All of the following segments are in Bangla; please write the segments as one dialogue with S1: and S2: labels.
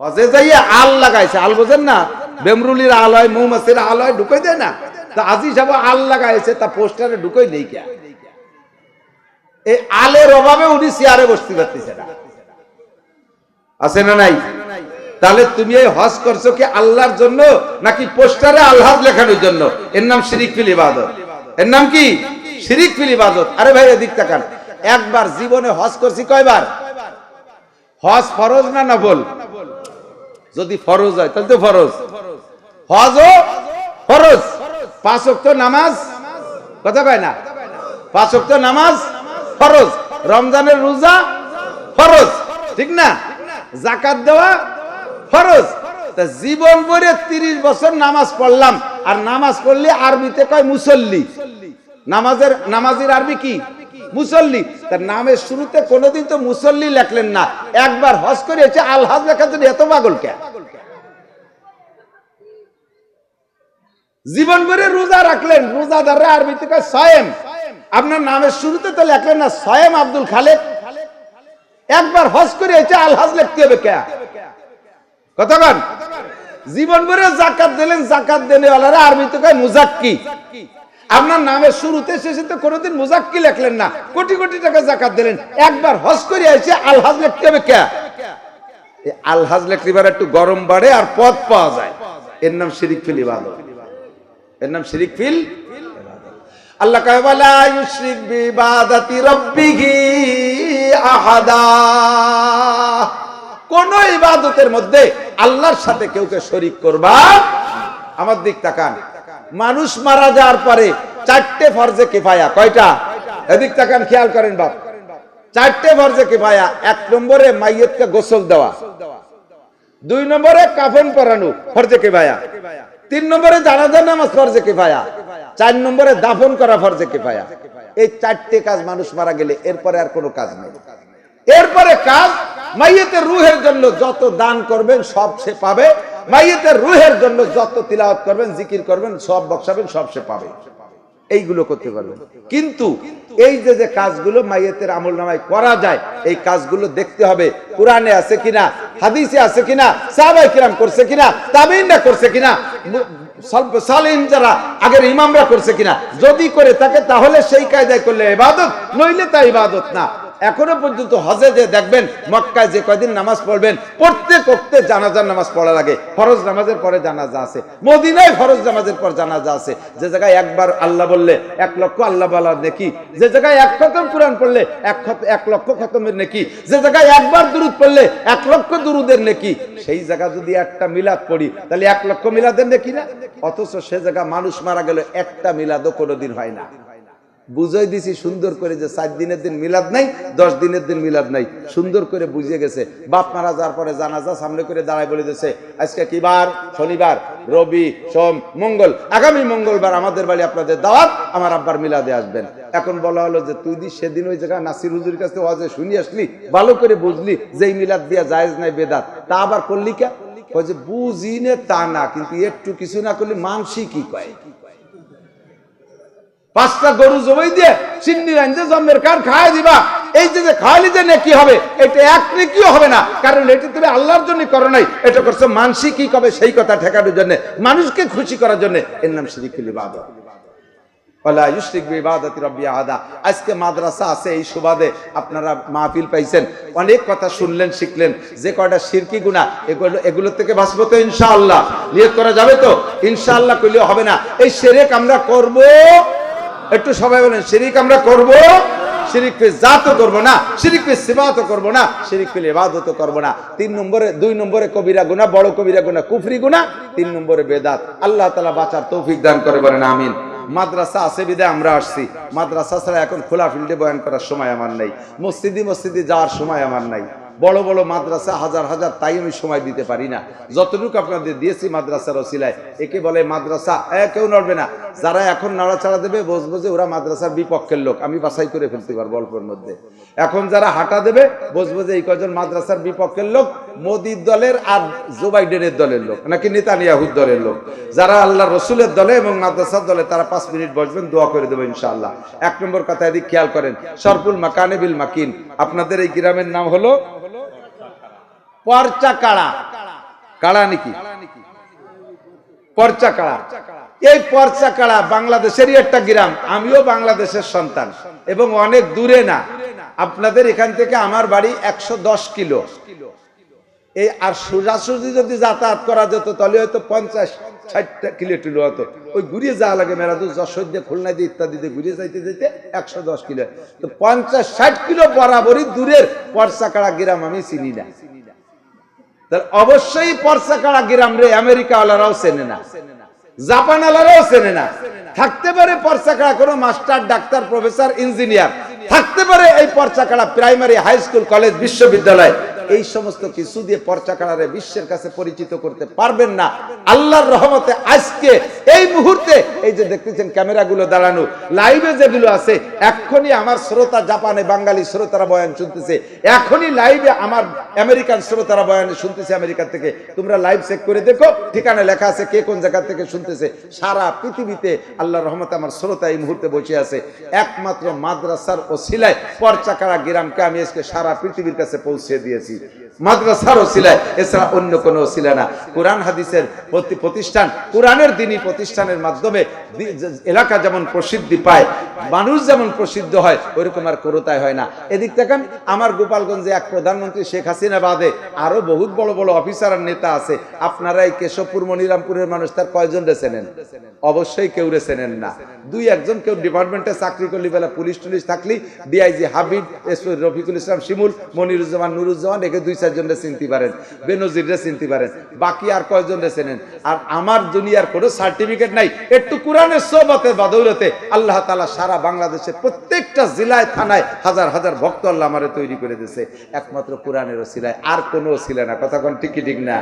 S1: হজে যাইয়ে আল লাগাইছে, আল বোঝেন না? বেমরুলির আল হয়, মৌমাছির আল হয়, ঢুকাই দেয় না? তা আজি সাহেব আল লাগাইছে, তা পোস্টারে ঢুকাই নেই কে? এই আলের অভাবে উনি চেয়ারে বসতে পারতেছে না। আছে না নাই? তাহলে তুমি এই হজ করছ কি আল্লাহর জন্য, নাকি পোস্টারে আল্লাহ লেখানোর জন্য? এর নাম শিরিক ফিল ইবাদত। এর নাম কি? শিরিক ফিল ইবাদত। আরে ভাই, এদিক তাকান। একবার জীবনে হজ করছি কয়বার? হজ ফরজ না নফল? যদি ফরজ হয়, তাহলে তো ফরজ। হজও ফরজ। পাঁচ ওয়াক্ত নামাজ, কথা কয় না? পাঁচ ওয়াক্ত নামাজ ফরজ। রমজানের রোজা ফরজ। ঠিক না? জাকাত দেওয়া ফরজ। তা জীবন ভরে তিরিশ বছর নামাজ পড়লাম, আর নামাজ পড়লে আরবিতে কয় মুসল্লি? নামাজের নামাজের আরবি কি? মুসল্লি। তার নামের শুরুতে কোনোদিন তো মুসল্লি লেখলেন না। একবার হজ করে আলহাজ লেখার জন্য এত পাগল কে? জীবন ভরে রোজা রাখলেন রোজাদাররা আরবিতে সয়েম। আপনার নামের শুরুতে তো লেখলেন না, সয়েম আব্দুল খালেক। একবার হজ করে এসে আলহাজ লিখতে হবে কে? কতক্ষণ জীবন ভরে জাকাত দিলেন, জাকাত দেনে আরবিতে কয় মুজাক্কি। আপনার নামের শুরুতে শেষে তো কোনোদিন মুজাক্কি লেখলেন না। কোটি কোটি টাকা জাকাত দিলেন। একবার হজ করে এসে আলহাজ লিখতে হবে কে? আলহাজ লিখতে এবার একটু গরম বাড়ে আর পদ পাওয়া যায়। এর নাম শিরিক ফিল ইবাদত। এর নাম শিরিক ফিল আল্লাহ কয়, ওয়ালা ইউশরিক বিইবাদাতি রাব্বিহি আহাদা। কোন ইবাদতের মধ্যে আল্লাহর সাথে কেউকে শরিক করবা আমার দিক তাকান। মানুষ মারা যাওয়ার পরে চারটে ফরজে কিফায়া, কয়টা? এদিক তাকান, খেয়াল করেন বাপ। চারটে ফরজে কিফায়া, এক নম্বরে মাইয়তকে গোসল দেওয়া, দুই নম্বরে কাফন পরানো ফরজে কিফায়া, তিন নম্বরে জানাজার নামাজ ফরজে কিফায়া, চার নম্বরে দাফন করা ফরজে কিফায়া। এই চারটে কাজ মানুষ মারা গেলে এরপরে আর কোনো কাজ নেই। এরপরে কাজ মাইয়েতের রুহের জন্য যত দান করবেন সব সে পাবে। মাইয়েতের রুহের জন্য যত তিলাওয়াত করবেন, জিকির করবেন, সব বক্সাবেন সব সে পাবে। এইগুলো করতে পারবেন। কিন্তু এই যে যে কাজগুলো মাইয়েতের আমল নামায় করা যায়, এই কাজগুলো দেখতে হবে। কোরআনে আছে কিনা, হাদিসে আছে কিনা সাহাবাই কিরাম করছে কিনা, তাবিনরা করছে কিনা সালিম যারা, আগের ইমামরা করছে কিনা। যদি করে থাকে, তাহলে সেই কায়দায় করলে ইবাদত, নইলে তা ইবাদত না। এখনও পর্যন্ত হজে যে দেখবেন, মক্কায় যে কয়দিন নামাজ পড়বেন, প্রত্যেক ওক্তে জানাজার নামাজ পড়া লাগে ফরজ নামাজের পরে জানাজা আছে। মদিনায় ফরজ নামাজের পর জানাজা আছে। যে জায়গায় একবার আল্লাহ বললে, এক লক্ষ আল্লাহ বলার নেকি। যে জায়গায় এক খতম কোরআন পড়লে, এক এক লক্ষ খতমের নেকি। যে জায়গায় একবার দুরুদ পড়লে, এক লক্ষ দুরুদের নেকি। সেই জায়গা যদি একটা মিলাদ পড়ি, তাহলে এক লক্ষ মিলাদের নেকি না? অথচ সে জায়গা মানুষ মারা গেল, একটা মিলাদও কোনোদিন হয় না। বুঝাই দিছি সুন্দর করে যে সাত দিনের দিন মিলাদ নাই, দশ দিনের দিন মিলাদ নাই। সুন্দর করে বুঝিয়ে গেছে। বাপ মারা যাওয়ার পরে জানাজা সামনে করে দাঁড়ায় বলে দিয়েছে, আজকে কি বার? শনিবার, রবি, সোম, মঙ্গল। আগামী মঙ্গলবার আমাদের বাড়ি আপনাদের দাওয়াত, আমার আব্বার মিলাদে আসবেন। এখন বলা হলো যে, তুই দি সেদিন ওই জায়গায় নাসির হুজুর কাছে ওয়াজে শুনি আসলি? ভালো করে বুঝলি যে এই মিলাদ দিয়া জায়েজ নাই, বেদাত। তা আবার করলি কে? কয় যে বুঝি নে তা না, কিন্তু একটু কিছু না করলে মানসি কি কয়। পাঁচটা গরু জবাই দিয়ে সিন্নি রাঞ্জে জন্মের কার খাওয়াই দিবা। এই যে খাওয়ালি যে নেকি হবে, এটা এক নেকিও হবে না। কারণ এটা তুমি আল্লাহর জন্য করো নাই। এটা করছ মানসি কি কবে সেই কথা ঠেকানোর জন্য, মানুষকে খুশি করার জন্য। এর নাম শিরিকুল আহাদা। আজকে মাদ্রাসা আছে এই সুবাদে আপনারা মাহফিল পাইছেন। অনেক কথা শুনলেন, শিখলেন। যে কয়টা শিরকি গুনাহ, এগুলো এগুলো থেকে বাঁচবো তো ইনশাআল্লাহ। নিয়ত করা যাবে তো? ইনশাআল্লাহ কইলেও হবে না। এই শিরক আমরা করব একটু সবাই বলেন, শিরিক আমরা করব? না না, শিরিক না। তিন নম্বরে, দুই নম্বরে কবিরা বড় কবিরা কুফরি তিন নম্বরে বেদাত। আল্লাহ তৌফিক দান করে মাদ্রাসা আছে বিদায় আমরা আসছি। মাদ্রাসা ছাড়া এখন খোলা ফিল্ডে বয়ান করার সময় আমার নাই। মসজিদি মসজিদে যাওয়ার সময় আমার নাই। বড় বড় মাদ্রাসা হাজার হাজার তাই আমি সময় দিতে পারি না। যতটুকু আপনাদের দিয়েছি মাদ্রাসার অশিলায় একে বলে মাদ্রাসা কেউ নড়বে না। যারা এখন নাড়াচাড়া দেবে, বসবো যে ওরা মাদ্রাসার বিপক্ষের লোক, আমি বাছাই করে ফেলতে পারব অল্পের মধ্যে। এখন যারা হাঁটা দেবে, বসবো যে এই কজন মাদ্রাসার বিপক্ষের লোক মোদির দলের আর জো বাইডেনের দলের লোক, নাকি নেতানিয়াহুর দলের লোক। যারা আল্লাহ রসুলের দলে এবং মাদ্রাসার দলে, তারা পাঁচ মিনিট বসবেন, দোয়া করে দেবো ইনশাআল্লাহ। এক নম্বর কথা এদিক খেয়াল করেন সরপুল মাকানে বিল মাকিন। আপনাদের এই গ্রামের নাম হলো পরচাকাড়া। কাড়া কাড়া নাকি? পর্চা কাড়া এই পর্চা কাড়া বাংলাদেশেরই একটা গ্রাম, আমিও বাংলাদেশের সন্তান, এবং অনেক দূরে না। আপনাদের এখান থেকে আমার বাড়ি একশো দশ কিলো। এই আর সোজাসুজি যদি যাতায়াত করা যেত, তাহলে হয়তো পঞ্চাশ, ষাটটা কিলো টিলো হতো। ওই ঘুরিয়ে যাওয়া লাগে মেরাদু যশোর দিয়ে খুলনা দিয়ে ইত্যাদি দিয়ে ঘুরিয়ে যাইতে যেতে একশো দশ কিলো। তো পঞ্চাশ, ষাট কিলো বরাবরই দূরের পরসাকাড়া গ্রাম আমি চিনি না। তাহলে অবশ্যই পরসাকাড়া গ্রাম রে আমেরিকাওয়ালারাও চেনে না। জাপান আলারাও চেনে না। থাকতে পারে পরসাকাড়া কোনো মাস্টার, ডাক্তার, প্রফেসর, ইঞ্জিনিয়ার। থাকতে পারে এই পরচাকাড়া প্রাইমারি, হাই স্কুল, কলেজ, বিশ্ববিদ্যালয়। এই সমস্ত কিছু দিয়ে পর্চা কাড়ারে বিশ্বের কাছে পরিচিত করতে পারবেন না। আল্লাহর রহমতে আজকে, এই মুহূর্তে, এই যে দেখতেছেন ক্যামেরাগুলো দাঁড়ানো লাইভে যেগুলো আছে এখনই আমার শ্রোতা জাপানে বাঙালি শ্রোতারা বয়ান শুনতেছে। এখনই লাইভে আমার আমেরিকান শ্রোতারা বয়ান শুনতেছে আমেরিকা থেকে। তোমরা লাইভ চেক করে দেখো, ঠিকানা লেখা আছে কে কোন জায়গা থেকে শুনতেছে। সারা পৃথিবীতে আল্লাহর রহমতে আমার শ্রোতা এই মুহূর্তে বসে আছে। একমাত্র মাদ্রাসার ও সিলাই পরচাকাড়া গ্রামকে আমি আজকে সারা পৃথিবীর কাছে পৌঁছে দিয়েছি। মাদ্রাসার ওসিলায়, এছাড়া অন্য কোনো ওসিলা না। কোরআন হাদিসের প্রতিষ্ঠান, কোরআনের দিনই প্রতিষ্ঠানের মাধ্যমে এলাকা যেমন প্রসিদ্ধি পায়, মানুষ যেমন প্রসিদ্ধ হয়, ওইরকম আর করতায় হয় না। এদিক দেখেন আমার গোপালগঞ্জে এক প্রধানমন্ত্রী শেখ হাসিনা বাদে আরও বহুত বড় বড় অফিসার আর নেতা আছে। আপনারা এই কেশবপুর, মনিরামপুরের মানুষ, তার কয়জন চেনেন? অবশ্যই কেউ চেনেন না। দুই একজন কেউ ডিপার্টমেন্টে চাকরি করলি, বেলা পুলিশ টুলিশ থাকলি, ডিআইজি হাবিব এসপি রফিকুল ইসলাম শিমুল, মনিরুজ্জামান নুরুজ্জামান, একে দুই চারজন রে চিনতে পারেন? বেনজির রে চিনতে পারেন। বাকি আর কয়জন রে চেনেন? আর আমার দুনিয়ার কোনো সার্টিফিকেট নাই। একটু কোরআনের সোবতের বদৌলতে আল্লাহ তালা সারা বাংলাদেশের প্রত্যেকটা জেলায়, থানায় হাজার হাজার ভক্ত আল্লাহ আমারে তৈরি করে দিয়েছে। একমাত্র কোরআনের ওসিলায় আর কোনো ওসিলা না। কথা কোন ঠিকই ঠিক না?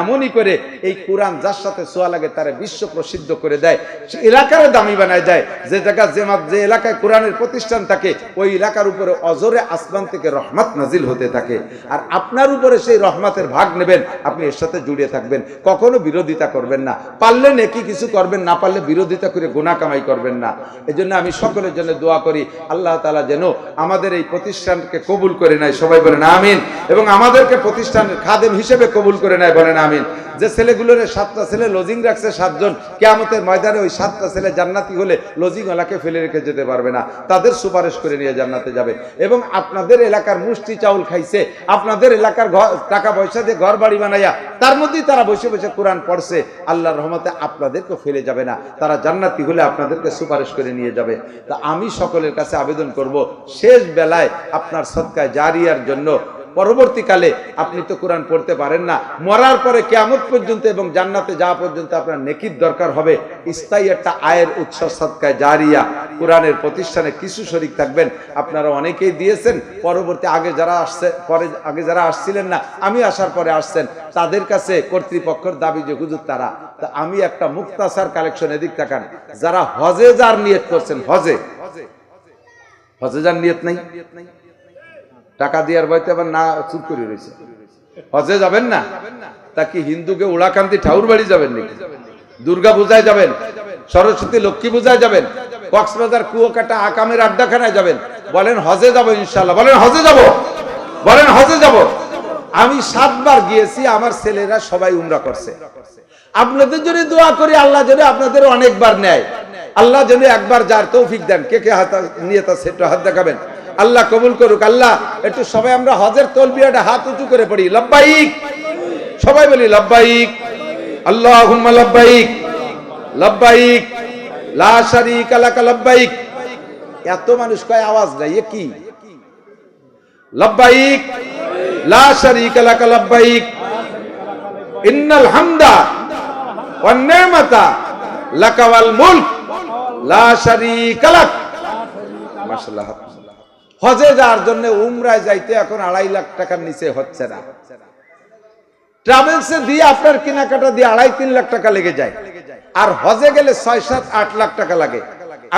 S1: এমনই করে এই কোরআন যার সাথে সোয়া লাগে তারা বিশ্ব প্রসিদ্ধ করে দেয়। সে এলাকারও দামি বানায় যায় যে জায়গা, যে যে এলাকায় কোরআনের প্রতিষ্ঠান থাকে, ওই এলাকার উপরে অজরে আসমান থেকে রহমত নাজিল হতে থাকে। আর আপনার উপরে সেই রহমতের ভাগ নেবেন। আপনি এর সাথে জুড়ে থাকবেন। কখনো বিরোধিতা করবেন না। পারলে নেকি কিছু করবেন, না পারলে বিরোধিতা করে গুণা কামাই করবেন না। এই জন্য আমি সকলের জন্য দোয়া করি, আল্লাহ তালা যেন আমাদের এই প্রতিষ্ঠানকে কবুল করে নেয়। সবাই বলেন আমিন। এবং আমাদেরকে প্রতিষ্ঠানের খাদেম হিসেবে কবুল করে নেয়, বলেন আমিন। যে ছেলেগুলোর সাতটা ছেলে লজিং রাখছে সাতজন, কেয়ামতের ময়দানে ওই সাতটা ছেলে জান্নাতি হলে লজিং ওলাকে ফেলে রেখে যেতে পারবে না। তাদের সুপারিশ করে নিয়ে জান্নাতে যাবে। এবং আপনাদের এলাকার মুষ্টি চাউল খাইছে, আপনাদের এলাকার ঘর- টাকা পয়সা দিয়ে ঘর বাড়ি বানাইয়া, তার মধ্যেই তারা বসে বসে কোরআন পড়ছে, আল্লাহর রহমতে আপনাদেরকে ফেলে যাবে না। তারা জান্নাতি হলে আপনাদেরকে সুপারিশ করে নিয়ে যাবে। তা আমি সকলের কাছে আবেদন করব, শেষ বেলায় আপনার সৎকায় জারিয়ার জন্য পরবর্তীকালে আপনি তো কোরআন পড়তে পারেন না। মরার পরে কেয়ামত পর্যন্ত এবং জান্নাতে যাওয়া পর্যন্ত আপনার নেকির দরকার হবে। স্থায়ী একটা আয়ের উৎস সৎকায় জারিয়া কোরআনের প্রতিষ্ঠানে কিছু শরিক থাকবেন। আপনারা অনেকেই দিয়েছেন। পরবর্তী আগে যারা আসছে, পরে আগে যারা আসছিলেন না, আমি আসার পরে আসছেন। তাদের কাছে কর্তৃপক্ষের দাবি যে, হুজুর, তারা, তা আমি একটা মুক্তাসার কালেকশন এদিক তাকান। যারা হজে যার নিয়ত করছেন, হজে। হজে যার নিয়ত নাই। টাকা দেওয়ার বইতে আবার না চুপ করে রয়েছে হজে যাবেন না? তা কি হিন্দুকে উড়াকান্তি ঠাউর বাড়ি যাবেন নাকি? দুর্গা পূজায় যাবেন? সরস্বতী লক্ষ্মী পূজায় যাবেন? কক্সবাজার কুয়াকাটা আকামের আড্ডাখানায় যাবেন? বলেন হজে যাব ইনশাল্লাহ বলেন হজে যাব। বলেন হজে যাব। আমি সাতবার গিয়েছি, আমার ছেলেরা সবাই উমরা করছে। আপনাদের জন্য দোয়া করি, আল্লাহ যেন আপনাদের অনেকবার নেয়। আল্লাহ যেন একবার যার তৌফিক দেন। কে কে হাত নিয়ে তা সেটা হাত দেখাবেন? আল্লাহ কবুল করুক, আল্লাহ। একটু সবাই আমরা হজের তলবিয়াটা হাত উঁচু করে পড়ি। লব্বাইক। সবাই বলি লব্বাইক। আল্লাহ লব্বাইক। লব্বাইক। লা শারিকা লাকা লব্বাইক। এত মানুষ কয় আওয়াজ নাই, এ কি? লব্বাইক। লা শারিকা লাকা লব্বাইক। ইন্নাল হামদা ওয়ান নি'মাতা লাকা ওয়াল মুলক। লা শারিকা লাক। মাশাআল্লাহ হজে যাওয়ার জন্য উমরায় যাইতে এখন আড়াই লাখ টাকার নিচে হচ্ছে না। ট্রাভেলসে দিয়ে আপনার কেনাকাটা দিয়ে আড়াই তিন লাখ টাকা লেগে যায়। আর হজে গেলে ছয়, সাত, আট লাখ টাকা লাগে।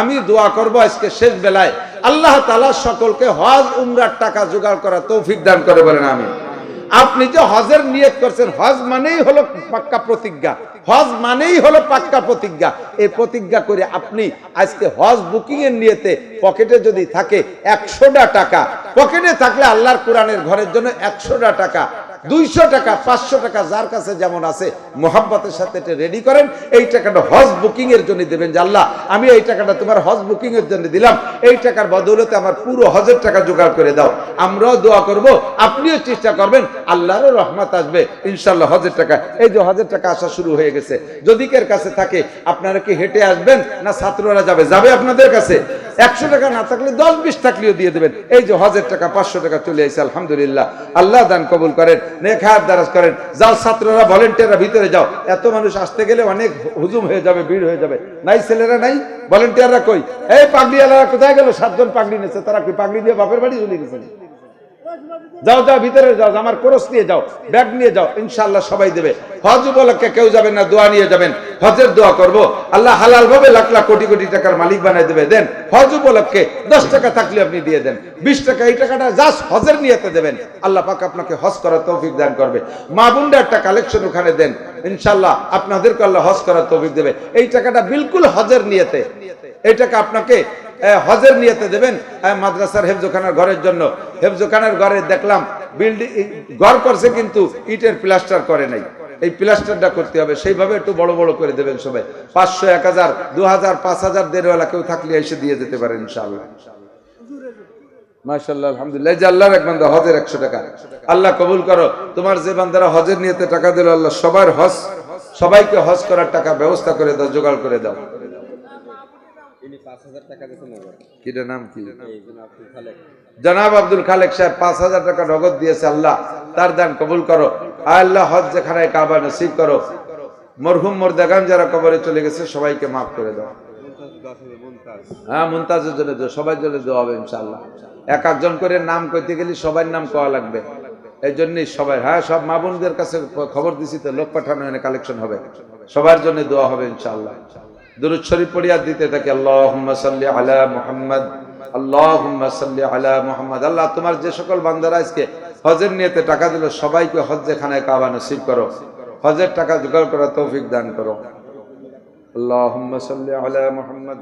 S1: আমি দোয়া করব আজকে শেষ বেলায়। আল্লাহ তালা সকলকে হজ, উমরার টাকা জোগাড় করা তৌফিক দান করে বলেন আমি আপনি যে হজের নিয়ত করছেন, হজ মানেই হলো পাক্কা প্রতিজ্ঞা। হজ মানেই হলো পাক্কা প্রতিজ্ঞা। এই প্রতিজ্ঞা করে আপনি আজকে হজ বুকিং এর নিয়েতে পকেটে যদি থাকে একশোটা টাকা, পকেটে থাকলে আল্লাহর কোরআনের ঘরের জন্য একশোটা টাকা দুইশো টাকা, পাঁচশো টাকা যার কাছে যেমন আছে মোহাব্বতের সাথে এটা রেডি করেন। এই টাকাটা হজ বুকিং এর জন্য দেবেন যে আল্লাহ, আমি এই টাকাটা তোমার হজ বুকিং এর জন্য দিলাম। এই টাকার বদৌলতে আমার পুরো হজের টাকা জোগাড় করে দাও। আমরাও দোয়া করব, আপনিও চেষ্টা করবেন, আল্লাহরও রহমত আসবে ইনশাল্লাহ হজের টাকা। এই যে হজের টাকা আসা শুরু হয়ে গেছে। যদি কের কাছে থাকে, আপনারা কি হেঁটে আসবেন না ছাত্ররা যাবে? যাবে আপনাদের কাছে। একশো টাকা না থাকলে দশ বিশ থাকলেও দিয়ে দেবেন। এই যে হজের টাকা, পাঁচশো টাকা চলে আসছে আলহামদুলিল্লাহ। আল্লাহ দান কবুল করেন। নেখায়াত দারাজ করেন। যাও ছাত্ররা ভলেন্টিয়াররা ভিতরে যাও। এত মানুষ আসতে গেলে অনেক হুজুম হয়ে যাবে, ভিড় হয়ে যাবে। নাই ছেলেরা নাই? ভলেন্টিয়াররা কই? এই পাগড়িওয়ালারা কোথায় গেল? সাতজন পাগড়ি নিয়েছে, তারা পাগড়ি দিয়ে বাপের বাড়ি চলে গেছে? যাও যাও, ভিতরে যাও আমার কোরস নিয়ে যাও, ব্যাগ নিয়ে যাও, ইনশাআল্লাহ সবাই দেবে। হজ উপলক্ষে কেউ যাবেন না, দোয়া নিয়ে যাবেন। হজের দোয়া করব। আল্লাহ হালাল ভাবে লাখ লাখ কোটি কোটি টাকার মালিক বানাই দেবে। দেন, হজ উপলক্ষে দশ টাকা থাকলে আপনি দিয়ে দেন, বিশ টাকা, এই টাকাটা জাস্ট হজের নিয়েতে দেবেন। আল্লাহ পাক আপনাকে হজ করার তৌফিক দান করবে। মা বোনরা একটা কালেকশন ওখানে দেন। ইনশাআল্লাহ আপনাদেরকে আল্লাহ হজ করার তৌফিক দেবে। এই টাকাটা বিলকুল হজের নিয়েতে। এই টাকা আপনাকে হজের নিয়েতে দেবেন মাদ্রাসার হেফজোখানার ঘরের জন্য। হেফজোখানার ঘরে দেখলাম বিল্ডিং ঘর করছে কিন্তু ইটের প্লাস্টার করে নাই। এই প্লাস্টারটা করতে হবে, সেইভাবে একটু বড় বড় করে দেবেন সবাই। পাঁচশো, এক হাজার, দু হাজার, পাঁচ হাজার দেড়ওয়ালা কেউ থাকলে এসে দিয়ে যেতে একশো টাকা। আল্লাহ কবুল করো। তোমার যে বান্দারা হজের নিয়েতে টাকা দিল, আল্লাহ সবার হজ সবাইকে হজ করার টাকা ব্যবস্থা করে দাও, জোগাড় করে দাও
S2: ইনি পাঁচ হাজার টাকা দিয়েছেন নগদ
S1: কিটা নাম কি? জনাব আব্দুল খালেক সাহেব পাঁচ হাজার টাকা নগদ দিয়েছে আল্লাহ তার দান কবুল করো। আল্লাহ হজ যেখানে কাবা নসিব করো। মরহুম যারা কবরে চলে গেছে সবাইকে মাফ করে দাও। হ্যাঁ মুমতাজের জন্য সবার জন্য দোয়া হবে ইনশাআল্লাহ। এক একজন করে নাম কইতে গেলে সবার নাম কওয়া লাগবে। এই জন্যই সবাই হ্যাঁ সব মা বোনদের কাছে খবর দিছি তো লোক পাঠানো কালেকশন হবে। সবার জন্য দোয়া হবে ইনশাআল্লাহ। দুরুদ শরীফ পড়িয়া দিতে থাকে, আল্লাহুম্মা সাল্লি আলা মুহাম্মদ, আল্লাহুম্মা সাল্লি আলা মুহাম্মদ। আল্লাহ তোমার যে সকল বান্দারা আজকে হজের নিয়েতে টাকা দিল, সবাইকে হজ্জে খানায় কাবা নসিব করো। হজের টাকা জোগাড় করা তৌফিক দান করো। আল্লাহুম্মা সাল্লি আলা মুহাম্মদ